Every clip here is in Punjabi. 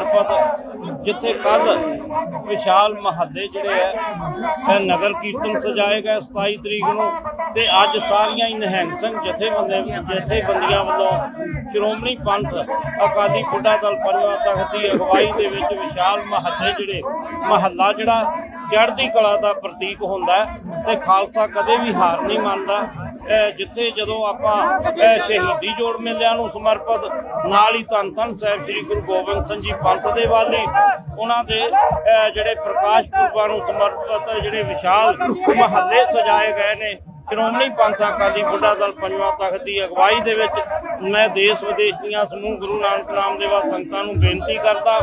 ਸਮਰਪਿਤ ਜਿੱਥੇ ਕੱਲ ਵਿਸ਼ਾਲ ਮਹੱਲੇ ਜਿਹੜੇ ਹੈ ਨਗਰ ਕੀਰਤਨ ਸਜਾਏ ਗਏ 27 ਤਰੀਕ ਨੂੰ ਤੇ ਅੱਜ ਸਾਰੀਆਂ ਹੀ ਨਿਹੰਗ ਸਿੰਘ ਜਥੇਬੰਦੀਆਂ ਜਥੇਬੰਦੀਆਂ ਵੱਲੋਂ ਸ਼੍ਰੋਮਣੀ ਪੰਥ ਅਕਾਲੀ ਬੁੱਢਾ ਦਲ ਪੰਜਵਾਂ ਤਖਤ ਦੀ ਅਗਵਾਈ ਦੇ ਵਿੱਚ ਵਿਸ਼ਾਲ ਮਹੱਲੇ ਜਿਹੜੇ ਮਹੱਲਾ ਜਿਹੜਾ ਚੜ੍ਹਦੀ ਕਲਾ ਦਾ ਪ੍ਰਤੀਕ ਹੁੰਦਾ ਤੇ ਖਾਲਸਾ ਕਦੇ ਵੀ ਹਾਰ ਨਹੀਂ ਮੰਨਦਾ। ਜਿੱਥੇ ਜਦੋਂ ਆਪਾਂ ਸ਼ਹੀਦੀ ਜੋੜ ਮੇਲਿਆਂ ਨੂੰ ਸਮਰਪਿਤ ਨਾਲ ਹੀ ਧੰਨ ਧੰਨ ਸਾਹਿਬ ਸ੍ਰੀ ਗੁਰੂ ਗੋਬਿੰਦ ਸਿੰਘ ਜੀ ਪੰਥ ਦੇ ਵਾਲੀ, ਉਹਨਾਂ ਦੇ ਜਿਹੜੇ ਪ੍ਰਕਾਸ਼ ਪੁਰਬਾਂ ਨੂੰ ਸਮਰਪਿਤ, ਜਿਹੜੇ ਵਿਸ਼ਾਲ ਮਹੱਲੇ ਸਜਾਏ ਗਏ ਨੇ, ਸ਼੍ਰੋਮਣੀ ਪੰਥ ਅਕਾਲੀ ਬੁੱਢਾ ਦਲ ਪੰਜਵਾਂ ਤਖਤ ਦੀ ਅਗਵਾਈ ਦੇ ਵਿੱਚ ਮੈਂ ਦੇਸ਼ ਵਿਦੇਸ਼ ਦੀਆਂ ਸਮੂਹ ਗੁਰੂ ਨਾਨਕ ਨਾਮ ਨਾਮਦੇਵਾ ਸੰਗਤਾਂ ਨੂੰ ਬੇਨਤੀ ਕਰਦਾ,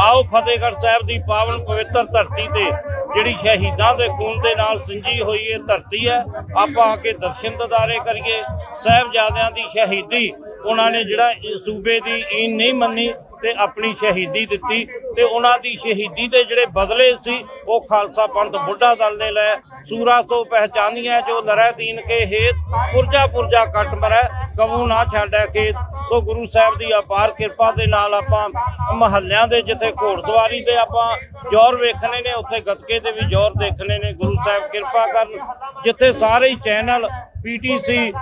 ਆਓ ਫਤਿਹਗੜ੍ਹ ਸਾਹਿਬ ਦੀ ਪਾਵਨ ਪਵਿੱਤਰ ਧਰਤੀ ਤੇ ਜਿਹੜੀ ਸ਼ਹੀਦਾਂ ਦੇ ਖੂਨ ਦੇ ਨਾਲ ਸਿੰਜੀ ਹੋਈ ਇਹ ਧਰਤੀ ਹੈ, ਆਪਾਂ ਆ ਕੇ ਦਰਸ਼ਨ ਦਿਦਾਰੇ ਕਰੀਏ। ਸਾਹਿਬਜ਼ਾਦਿਆਂ ਦੀ ਸ਼ਹੀਦੀ, ਉਹਨਾਂ ਨੇ ਜਿਹੜਾ ਇਸ ਸੂਬੇ ਦੀ ਈਨ ਨਹੀਂ ਮੰਨੀ ਤੇ ਆਪਣੀ ਸ਼ਹੀਦੀ ਦਿੱਤੀ ਤੇ ਉਹਨਾਂ ਦੀ ਸ਼ਹੀਦੀ ਦੇ ਜਿਹੜੇ ਬਦਲੇ ਸੀ, ਉਹ ਖਾਲਸਾ ਪੰਥ ਬੁੱਢਾ ਦਲ ਨੇ ਲੈ ਸੂਰਾ ਸੋ ਪਹਿਚਾਨੀਐ ਜੋ ਲਰੈ ਦੀਨ ਕੇ ਹੇਤ, ਪੁਰਜਾ ਪੁਰਜਾ ਕੱਟ ਮਰੈ ਕਬੂ ਨਾ ਛੱਡੈ ਖੇਤ ਸੋ ਗੁਰੂ ਸਾਹਿਬ ਦੀ ਅਪਾਰ ਕਿਰਪਾ ਦੇ ਨਾਲ ਆਪਾਂ ਮਹੱਲਿਆਂ ਦੇ ਜਿੱਥੇ ਘੋੜਸਵਾਰੀ ਦੇ ਆਪਾਂ ਜੋਰ ਵੇਖਣੇ ਨੇ, ਉੱਥੇ ਗੱਤਕੇ ਦੇ ਵੀ ਜੋਰ ਦੇਖਣੇ ਨੇ, ਗੁਰੂ ਸਾਹਿਬ ਕਿਰਪਾ ਕਰਨ। ਜਿੱਥੇ ਸਾਰੇ ਹੀ ਚੈਨਲ, ਪੀਟੀਸੀ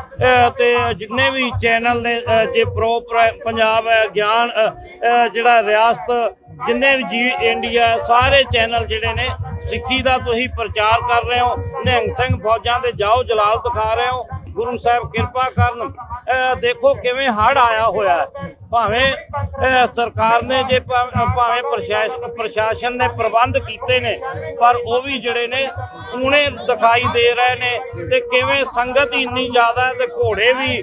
ਤੇ ਜਿੰਨੇ ਵੀ ਚੈਨਲ ਨੇ ਜੇ ਪ੍ਰੋ ਪ੍ਰ- ਪੰਜਾਬ ਹੈ ਗਿਆਨ ਜਿਹੜਾ ਰਿਆਸਤ, ਜਿੰਨੇ ਵੀ ਜੀ ਇੰਡੀਆ, ਸਾਰੇ ਚੈਨਲ ਜਿਹੜੇ ਨੇ, ਸਿੱਖੀ ਦਾ ਤੁਸੀਂ ਪ੍ਰਚਾਰ ਕਰ ਰਹੇ ਹੋ। ਨਿਹੰਗ ਸਿੰਘ ਫੌਜਾਂ ਦੇ ਜਾਓ, ਜਲਾਲ ਦਿਖਾ ਰਹੇ ਹੋ। ਗੁਰੂ ਸਾਹਿਬ ਕਿਰਪਾ ਕਰਨ। ਦੇਖੋ ਕਿਵੇਂ ਹੜ ਆਇਆ ਹੋਇਆ ਭਾਵੇਂ ਸਰਕਾਰ ਨੇ ਜੇ ਭਾਵੇਂ ਪ੍ਰਸ਼ਾਸਨ ਪ੍ਰਸ਼ਾਸਨ ਨੇ ਪ੍ਰਬੰਧ ਕੀਤੇ ਨੇ, ਪਰ ਉਹ ਵੀ ਜਿਹੜੇ ਨੇ ਊਣੇ ਦਿਖਾਈ ਦੇ ਰਹੇ ਨੇ ਤੇ ਕਿਵੇਂ ਸੰਗਤ ਹੀ ਇੰਨੀ ਜ਼ਿਆਦਾ ਹੈ ਤੇ ਘੋੜੇ ਵੀ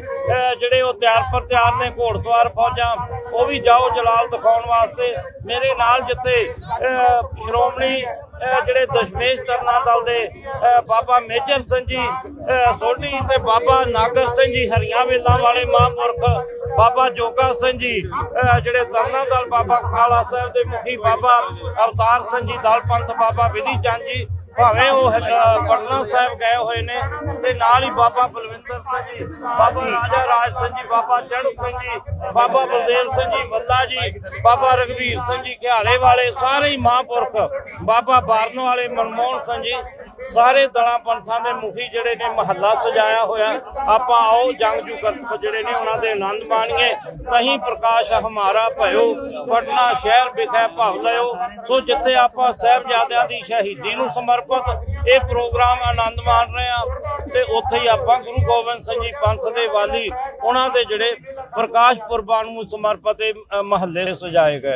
ਜਿਹੜੇ ਉਹ ਤਿਆਰ ਪਰ ਤਿਆਰ ਨੇ ਘੋੜਸਵਾਰ ਫੌਜਾਂ, ਉਹ ਵੀ ਜਾਓ ਜਲਾਲ ਦਿਖਾਉਣ ਵਾਸਤੇ। ਮੇਰੇ ਨਾਲ ਜਿੱਥੇ ਸ਼੍ਰੋਮਣੀ ਜਿਹੜੇ ਦਸ਼ਮੇਸ਼ ਤਰਨਾ ਦਲ ਦੇ ਬਾਬਾ ਮੇਜਰ ਸਿੰਘ ਜੀ ਸੋਢੀ ਤੇ ਬਾਬਾ ਨਾਗਰ ਸਿੰਘ ਜੀ, ਹਰੀਆਂ ਵੇਲਾਂ ਵਾਲੇ ਮਹਾਂਪੁਰਖ ਬਾਬਾ ਜੋਗਾ ਸਿੰਘ ਜੀ ਜਿਹੜੇ ਤਰਨਾ ਦਲ ਬਾਬਾ ਕਾਲਾ ਸਾਹਿਬ ਦੇ ਮੁਖੀ, ਬਾਬਾ ਅਵਤਾਰ ਸਿੰਘ ਜੀ ਦਲ ਪੰਥ ਬਾਬਾ ਵਿਧੀ ਚੰਦ ਜੀ ਭਾਵੇਂ ਉਹ ਪਟਨਾ ਸਾਹਿਬ ਗਏ ਹੋਏ ਨੇ ਤੇ ਨਾਲ ਹੀ ਬਾਬਾ ਬਲਵਿੰਦਰ ਸਿੰਘ ਜੀ, ਬਾਬਾ ਰਾਜਾ ਰਾਜ ਸਿੰਘ ਜੀ, ਬਾਬਾ ਚੜ੍ਹ ਸਿੰਘ ਜੀ, ਬਾਬਾ ਬਲਦੇਵ ਸਿੰਘ ਜੀ ਵੱਲਾ ਜੀ, ਬਾਬਾ ਰਗਵੀਰ ਸਿੰਘ ਜੀ, ਘਿਆਲੇ ਵਾਲੇ ਸਾਰੇ ਹੀ ਮਹਾਂਪੁਰਖ, ਬਾਬਾ ਬਾਰਨ ਵਾਲੇ ਮਨਮੋਹਨ ਸਿੰਘ ਜੀ ਸਾਰੇ ਦਲਾਂ ਪੰਥਾਂ ਦੇ ਮੁਖੀ ਜਿਹੜੇ ਨੇ ਮਹੱਲਾ ਸਜਾਇਆ ਹੋਇਆ। ਆਪਾਂ ਆਓ ਜੰਗ ਕਰਤਬ ਜਿਹੜੇ ਨੇ ਉਹਨਾਂ ਦੇ ਆਨੰਦ ਮਾਣੀਏ। ਤਹੀਂ ਪ੍ਰਕਾਸ਼ ਹਮਾਰਾ ਭਇਓ ਪਟਨਾ ਸ਼ਹਿਰ ਵਿਖੇ ਭਵ ਲਿਓ ਸੋ ਜਿੱਥੇ ਆਪਾਂ ਸਾਹਿਬਜ਼ਾਦਿਆਂ ਦੀ ਸ਼ਹੀਦੀ ਨੂੰ ਸਮਰਪਿਤ ਇਹ ਪ੍ਰੋਗਰਾਮ ਆਨੰਦ ਮਾਣ ਰਹੇ ਆ ਤੇ ਉੱਥੇ ਹੀ ਆਪਾਂ ਗੁਰੂ ਗੋਬਿੰਦ ਸਿੰਘ ਜੀ ਪੰਥ ਦੇ ਵਾਲੀ ਉਹਨਾਂ ਦੇ ਜਿਹੜੇ ਪ੍ਰਕਾਸ਼ ਪੁਰਬਾਂ ਨੂੰ ਸਮਰਪਿਤ ਇਹ, ਮਹੱਲੇ ਸਜਾਏ ਗਏ ਨੇ।